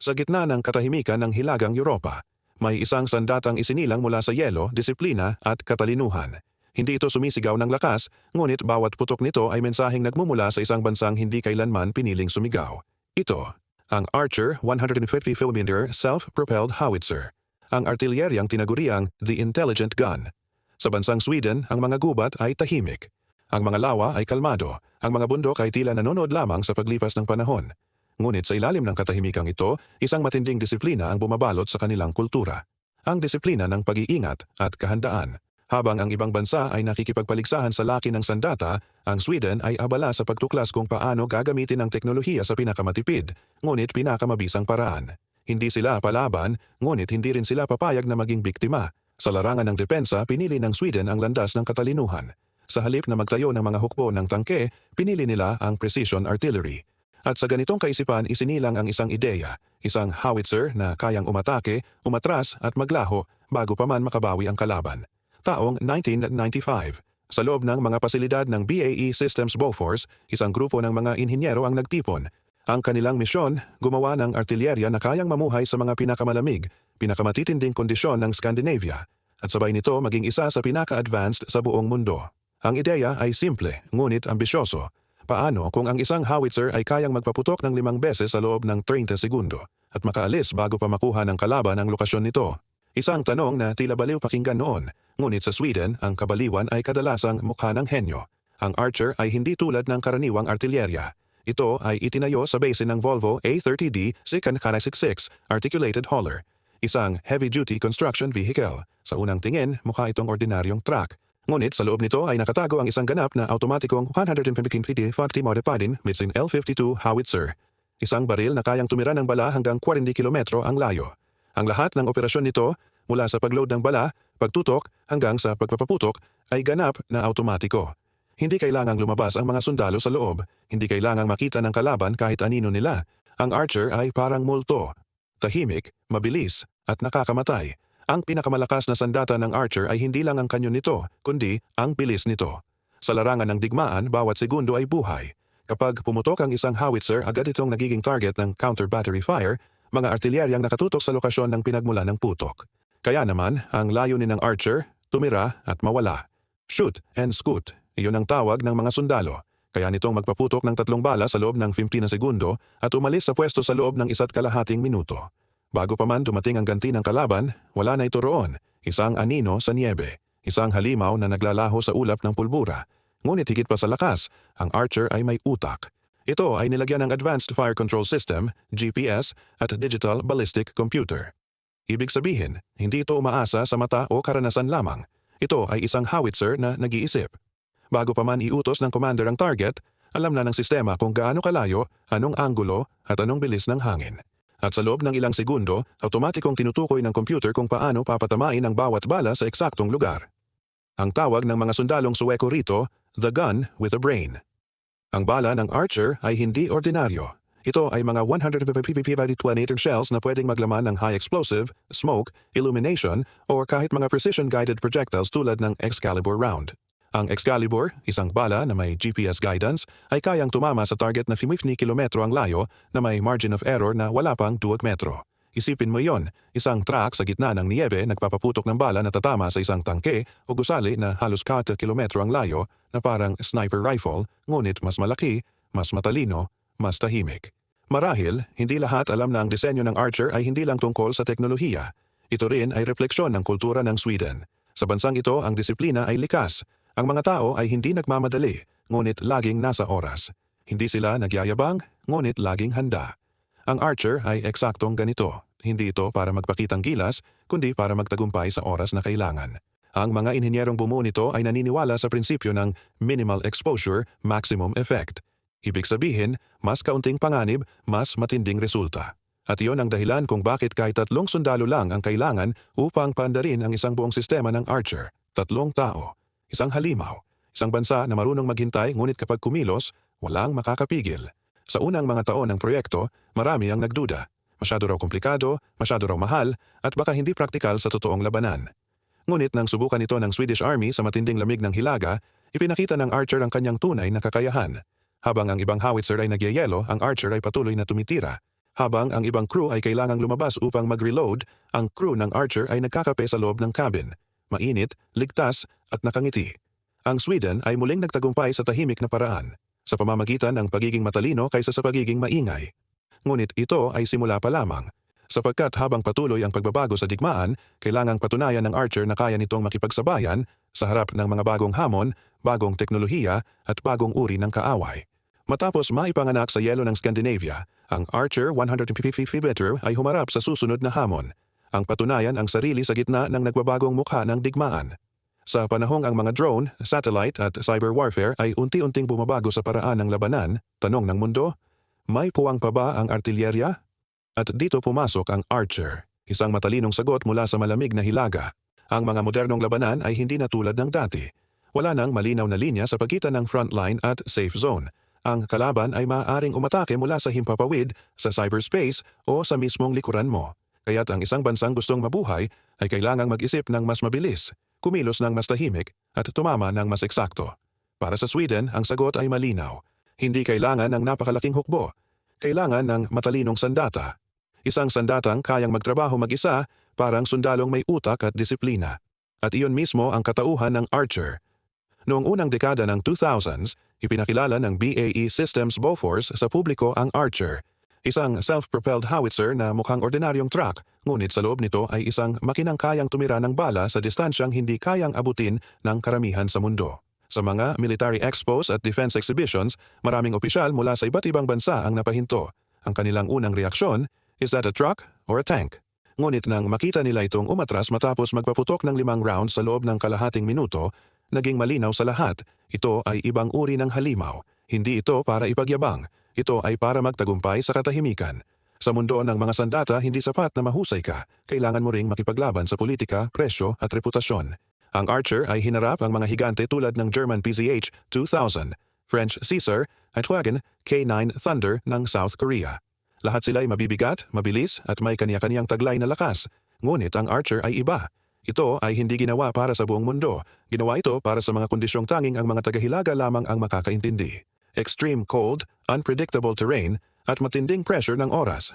Sa gitna ng katahimikan ng Hilagang Europa, may isang sandatang isinilang mula sa yelo, disiplina at katalinuhan. Hindi ito sumisigaw ng lakas, ngunit bawat putok nito ay mensaheng nagmumula sa isang bansang hindi kailanman piniling sumigaw. Ito, ang Archer 150mm Self-Propelled Howitzer, ang artilyeryang tinaguriang The Intelligent Gun. Sa bansang Sweden, ang mga gubat ay tahimik. Ang mga lawa ay kalmado, ang mga bundok ay tila nanonood lamang sa paglipas ng panahon. Ngunit sa ilalim ng katahimikang ito, isang matinding disiplina ang bumabalot sa kanilang kultura. Ang disiplina ng pag-iingat at kahandaan. Habang ang ibang bansa ay nakikipagpaligsahan sa laki ng sandata, ang Sweden ay abala sa pagtuklas kung paano gagamitin ang teknolohiya sa pinakamatipid, ngunit pinakamabisang paraan. Hindi sila palaban, ngunit hindi rin sila papayag na maging biktima. Sa larangan ng depensa, pinili ng Sweden ang landas ng katalinuhan. Sa halip na magtayo ng mga hukbo ng tangke, pinili nila ang precision artillery. At sa ganitong kaisipan isinilang ang isang ideya, isang howitzer na kayang umatake, umatras at maglaho bago pa man makabawi ang kalaban. Taong 1995, sa loob ng mga pasilidad ng BAE Systems Bofors, isang grupo ng mga inhinyero ang nagtipon. Ang kanilang misyon, gumawa ng artilyerya na kayang mamuhay sa mga pinakamalamig, pinakamatitinding kondisyon ng Scandinavia, at sabay nito maging isa sa pinaka-advanced sa buong mundo. Ang ideya ay simple, ngunit ambisyoso. Paano kung ang isang howitzer ay kayang magpaputok ng limang beses sa loob ng 30 segundo at makaalis bago pa makuha ng kalaban ang lokasyon nito? Isang tanong na tila baliw pakinggan noon, ngunit sa Sweden ang kabaliwan ay kadalasang mukha ng henyo. Ang Archer ay hindi tulad ng karaniwang artilyerya. Ito ay itinayo sa base ng Volvo A30D Second 66 Articulated Hauler, isang heavy-duty construction vehicle. Sa unang tingin, mukha itong ordinaryong truck. Ngunit sa loob nito ay nakatago ang isang ganap na automatikong 150 40 modified Mitsin L52 howitzer. Isang baril na kayang tumira ng bala hanggang 40 kilometro ang layo. Ang lahat ng operasyon nito, mula sa pagload ng bala, pagtutok, hanggang sa pagpapaputok, ay ganap na automatiko. Hindi kailangang lumabas ang mga sundalo sa loob, hindi kailangang makita ng kalaban kahit anino nila. Ang archer ay parang multo. Tahimik, mabilis, at nakakamatay. Ang pinakamalakas na sandata ng archer ay hindi lang ang kanyon nito, kundi ang bilis nito. Sa larangan ng digmaan, bawat segundo ay buhay. Kapag pumutok ang isang howitzer, agad itong nagiging target ng counter-battery fire, mga artilyeryang nakatutok sa lokasyon ng pinagmula ng putok. Kaya naman, ang layunin ng archer, tumira at mawala. Shoot and scoot, iyon ang tawag ng mga sundalo. Kaya nitong magpaputok ng tatlong bala sa loob ng 15 na segundo at umalis sa pwesto sa loob ng isa't kalahating minuto. Bago pa man dumating ang ganti ng kalaban, wala na ito roon. Isang anino sa niebe, isang halimaw na naglalaho sa ulap ng pulbura. Ngunit higit pa sa lakas, ang Archer ay may utak. Ito ay nilagyan ng Advanced Fire Control System, GPS, at Digital Ballistic Computer. Ibig sabihin, hindi ito umaasa sa mata o karanasan lamang. Ito ay isang howitzer na nag-iisip. Bago pa man iutos ng commander ang target, alam na ng sistema kung gaano kalayo, anong anggulo, at anong bilis ng hangin. At sa loob ng ilang segundo, automatikong tinutukoy ng computer kung paano papatamain ang bawat bala sa eksaktong lugar. Ang tawag ng mga sundalong suweko rito, the gun with a brain. Ang bala ng Archer ay hindi ordinaryo. Ito ay mga 150 detonator shells na pwedeng maglaman ng high explosive, smoke, illumination, o kahit mga precision-guided projectiles tulad ng Excalibur round. Ang Excalibur, isang bala na may GPS guidance, ay kayang tumama sa target na 50 kilometro ang layo na may margin of error na wala pang 2 metro. Isipin mo yon, isang truck sa gitna ng niebe nagpapaputok ng bala na tatama sa isang tangke o gusali na halos 4 kilometro ang layo na parang sniper rifle, ngunit mas malaki, mas matalino, mas tahimik. Marahil, hindi lahat alam na ang disenyo ng Archer ay hindi lang tungkol sa teknolohiya. Ito rin ay refleksyon ng kultura ng Sweden. Sa bansang ito, ang disiplina ay likas, ang mga tao ay hindi nagmamadali, ngunit laging nasa oras. Hindi sila nagyayabang, ngunit laging handa. Ang archer ay eksaktong ganito. Hindi ito para magpakitang gilas, kundi para magtagumpay sa oras na kailangan. Ang mga inhinyerong bumuo nito ay naniniwala sa prinsipyo ng minimal exposure, maximum effect. Ibig sabihin, mas kaunting panganib, mas matinding resulta. At iyon ang dahilan kung bakit kahit tatlong sundalo lang ang kailangan upang pandarin ang isang buong sistema ng Archer. Tatlong tao isang halimaw, isang bansa na marunong maghintay ngunit kapag kumilos, walang makakapigil. Sa unang mga taon ng proyekto, marami ang nagduda. Masyado raw komplikado, masyado raw mahal, at baka hindi praktikal sa totoong labanan. Ngunit nang subukan ito ng Swedish Army sa matinding lamig ng Hilaga, ipinakita ng Archer ang kanyang tunay na kakayahan. Habang ang ibang howitzer ay nagyayelo, ang Archer ay patuloy na tumitira. Habang ang ibang crew ay kailangang lumabas upang mag-reload, ang crew ng Archer ay nagkakape sa loob ng cabin. Mainit, ligtas, at nakangiti. Ang Sweden ay muling nagtagumpay sa tahimik na paraan, sa pamamagitan ng pagiging matalino kaysa sa pagiging maingay. Ngunit ito ay simula pa lamang, sapagkat habang patuloy ang pagbabago sa digmaan, kailangang patunayan ng Archer na kaya nitong makipagsabayan sa harap ng mga bagong hamon, bagong teknolohiya at bagong uri ng kaaway. Matapos maipanganak sa yelo ng Scandinavia, ang Archer 150 meter ay humarap sa susunod na hamon. Ang patunayan ang sarili sa gitna ng nagbabagong mukha ng digmaan. Sa panahong ang mga drone, satellite at cyber warfare ay unti-unting bumabago sa paraan ng labanan, tanong ng mundo, may puwang pa ba ang artilyerya? At dito pumasok ang Archer, isang matalinong sagot mula sa malamig na hilaga. Ang mga modernong labanan ay hindi na tulad ng dati. Wala nang malinaw na linya sa pagitan ng frontline at safe zone. Ang kalaban ay maaaring umatake mula sa himpapawid, sa cyberspace o sa mismong likuran mo. Kaya't ang isang bansang gustong mabuhay ay kailangang mag-isip ng mas mabilis, kumilos ng mas tahimik at tumama ng mas eksakto. Para sa Sweden, ang sagot ay malinaw. Hindi kailangan ng napakalaking hukbo. Kailangan ng matalinong sandata. Isang sandatang kayang magtrabaho mag-isa parang sundalong may utak at disiplina. At iyon mismo ang katauhan ng Archer. Noong unang dekada ng 2000s, ipinakilala ng BAE Systems Bofors sa publiko ang Archer, isang self-propelled howitzer na mukhang ordinaryong truck, ngunit sa loob nito ay isang makinang kayang tumira ng bala sa distansyang hindi kayang abutin ng karamihan sa mundo. Sa mga military expos at defense exhibitions, maraming opisyal mula sa iba't ibang bansa ang napahinto. Ang kanilang unang reaksyon, is that a truck or a tank? Ngunit nang makita nila itong umatras matapos magpaputok ng limang rounds sa loob ng kalahating minuto, naging malinaw sa lahat, ito ay ibang uri ng halimaw. Hindi ito para ipagyabang, ito ay para magtagumpay sa katahimikan. Sa mundo ng mga sandata, hindi sapat na mahusay ka. Kailangan mo ring makipaglaban sa politika, presyo at reputasyon. Ang Archer ay hinarap ang mga higante tulad ng German PZH 2000, French Caesar at Wagen K9 Thunder ng South Korea. Lahat sila ay mabibigat, mabilis at may kaniya-kaniyang taglay na lakas. Ngunit ang Archer ay iba. Ito ay hindi ginawa para sa buong mundo. Ginawa ito para sa mga kondisyong tanging ang mga tagahilaga lamang ang makakaintindi. Extreme cold, unpredictable terrain, at matinding pressure ng oras.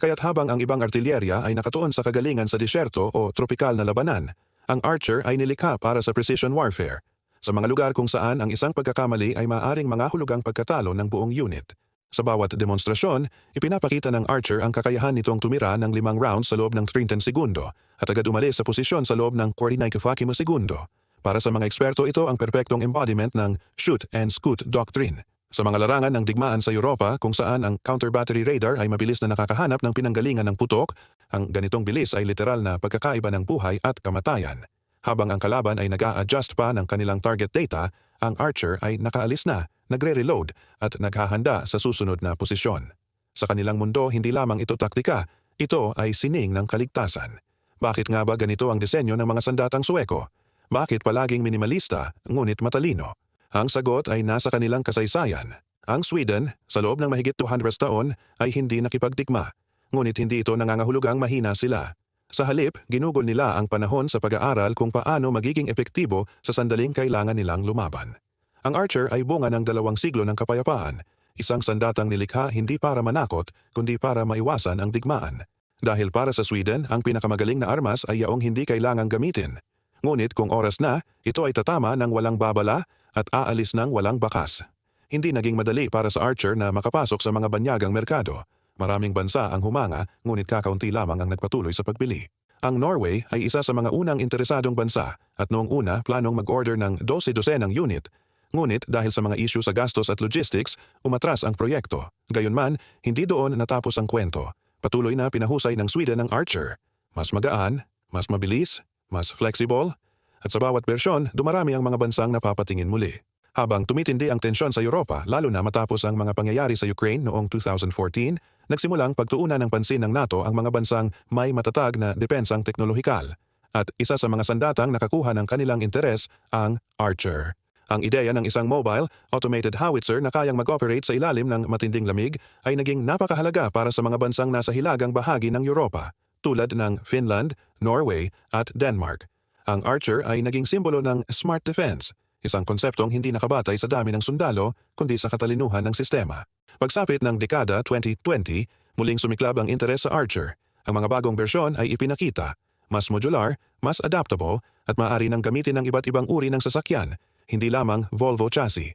Kaya't habang ang ibang artilyerya ay nakatuon sa kagalingan sa disyerto o tropikal na labanan, ang Archer ay nilikha para sa precision warfare. Sa mga lugar kung saan ang isang pagkakamali ay maaring mga hulugang pagkatalo ng buong unit. Sa bawat demonstrasyon, ipinapakita ng Archer ang kakayahan nitong tumira ng limang rounds sa loob ng 30 segundo at agad umalis sa posisyon sa loob ng 49 segundo. Para sa mga eksperto ito ang perpektong embodiment ng shoot and scoot doctrine. Sa mga larangan ng digmaan sa Europa kung saan ang counter-battery radar ay mabilis na nakakahanap ng pinanggalingan ng putok, ang ganitong bilis ay literal na pagkakaiba ng buhay at kamatayan. Habang ang kalaban ay nag adjust pa ng kanilang target data, ang Archer ay nakaalis na, nagre-reload at naghahanda sa susunod na posisyon. Sa kanilang mundo, hindi lamang ito taktika, ito ay sining ng kaligtasan. Bakit nga ba ganito ang disenyo ng mga sandatang Sueko? Bakit palaging minimalista, ngunit matalino? Ang sagot ay nasa kanilang kasaysayan. Ang Sweden, sa loob ng mahigit 200 taon, ay hindi nakipagtikma. Ngunit hindi ito nangangahulugang mahina sila. Sa halip, ginugol nila ang panahon sa pag-aaral kung paano magiging epektibo sa sandaling kailangan nilang lumaban. Ang Archer ay bunga ng dalawang siglo ng kapayapaan, isang sandatang nilikha hindi para manakot, kundi para maiwasan ang digmaan. Dahil para sa Sweden, ang pinakamagaling na armas ay yaong hindi kailangang gamitin. Ngunit kung oras na, ito ay tatama ng walang babala at aalis ng walang bakas. Hindi naging madali para sa Archer na makapasok sa mga banyagang merkado. Maraming bansa ang humanga, ngunit kakaunti lamang ang nagpatuloy sa pagbili. Ang Norway ay isa sa mga unang interesadong bansa at noong una planong mag-order ng 12-dosenang unit. Ngunit dahil sa mga issue sa gastos at logistics, umatras ang proyekto. Gayunman, hindi doon natapos ang kwento. Patuloy na pinahusay ng Sweden ang Archer. Mas magaan, mas mabilis, mas flexible, at sa bawat bersyon, dumarami ang mga bansang napapatingin muli. Habang tumitindi ang tensyon sa Europa, lalo na matapos ang mga pangyayari sa Ukraine noong 2014, Nagsimulang pagtuunan ng pansin ng NATO ang mga bansang may matatag na depensang teknolohikal at isa sa mga sandatang nakakuha ng kanilang interes ang Archer. Ang ideya ng isang mobile, automated howitzer na kayang mag-operate sa ilalim ng matinding lamig ay naging napakahalaga para sa mga bansang nasa hilagang bahagi ng Europa, tulad ng Finland, Norway at Denmark. Ang Archer ay naging simbolo ng smart defense, isang konseptong hindi nakabatay sa dami ng sundalo kundi sa katalinuhan ng sistema. Pagsapit ng dekada 2020, Muling sumiklab ang interes sa Archer. Ang mga bagong bersyon ay ipinakita. Mas modular, mas adaptable, at maaari nang gamitin ng iba't ibang uri ng sasakyan, hindi lamang Volvo chassis.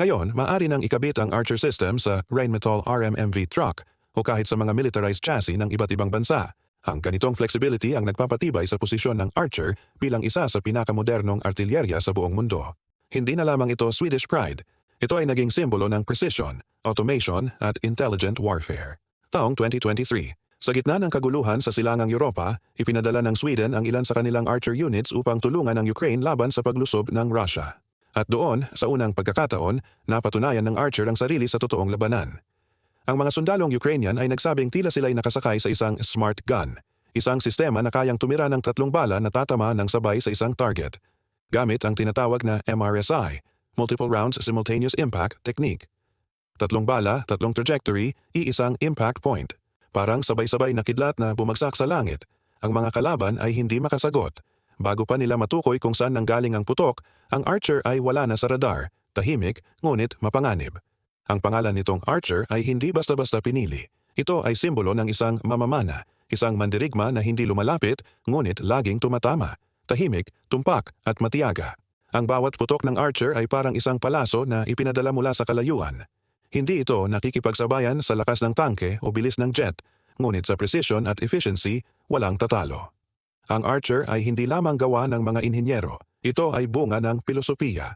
Ngayon, maaari nang ikabit ang Archer system sa Rheinmetall RMMV truck o kahit sa mga militarized chassis ng iba't ibang bansa. Ang ganitong flexibility ang nagpapatibay sa posisyon ng Archer bilang isa sa pinakamodernong artilyerya sa buong mundo. Hindi na lamang ito Swedish pride. Ito ay naging simbolo ng precision, automation at intelligent warfare. Taong 2023, sa gitna ng kaguluhan sa silangang Europa, ipinadala ng Sweden ang ilan sa kanilang Archer units upang tulungan ang Ukraine laban sa paglusob ng Russia. At doon, sa unang pagkakataon, napatunayan ng Archer ang sarili sa totoong labanan. Ang mga sundalong Ukrainian ay nagsabing tila sila'y nakasakay sa isang smart gun, isang sistema na kayang tumira ng tatlong bala na tatama ng sabay sa isang target, gamit ang tinatawag na MRSI, Multiple Rounds Simultaneous Impact Technique. Tatlong bala, tatlong trajectory, iisang impact point. Parang sabay-sabay na kidlat na bumagsak sa langit. Ang mga kalaban ay hindi makasagot. Bago pa nila matukoy kung saan nanggaling ang putok, ang Archer ay wala na sa radar, tahimik, ngunit mapanganib. Ang pangalan nitong Archer ay hindi basta-basta pinili. Ito ay simbolo ng isang mamamana, isang mandirigma na hindi lumalapit, ngunit laging tumatama, tahimik, tumpak at matiyaga. Ang bawat putok ng Archer ay parang isang palaso na ipinadala mula sa kalayuan. Hindi ito nakikipagsabayan sa lakas ng tangke o bilis ng jet, ngunit sa precision at efficiency, walang tatalo. Ang Archer ay hindi lamang gawa ng mga inhinyero. Ito ay bunga ng pilosopiya.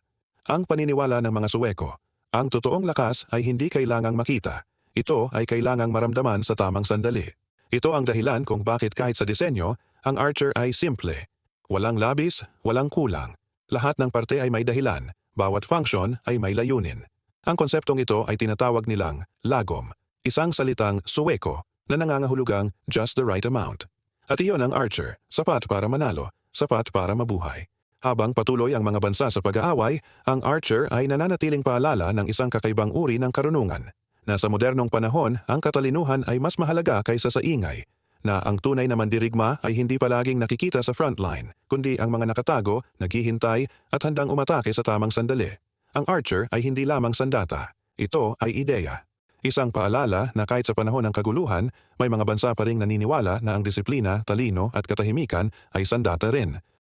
Ang paniniwala ng mga Suweko. Ang totoong lakas ay hindi kailangang makita. Ito ay kailangang maramdaman sa tamang sandali. Ito ang dahilan kung bakit kahit sa disenyo, ang Archer ay simple. Walang labis, walang kulang. Lahat ng parte ay may dahilan. Bawat function ay may layunin. Ang konseptong ito ay tinatawag nilang lagom, isang salitang suweko na nangangahulugang just the right amount. At iyon ang Archer, sapat para manalo, sapat para mabuhay. Habang patuloy ang mga bansa sa pag-aaway, ang Archer ay nananatiling paalala ng isang kakaibang uri ng karunungan. Na sa modernong panahon, ang katalinuhan ay mas mahalaga kaysa sa ingay. Na ang tunay na mandirigma ay hindi palaging nakikita sa frontline, kundi ang mga nakatago, naghihintay at handang umatake sa tamang sandali. Ang Archer ay hindi lamang sandata. Ito ay ideya. Isang paalala na kahit sa panahon ng kaguluhan, may mga bansa pa ring naniniwala na ang disiplina, talino at katahimikan ay sandata rin.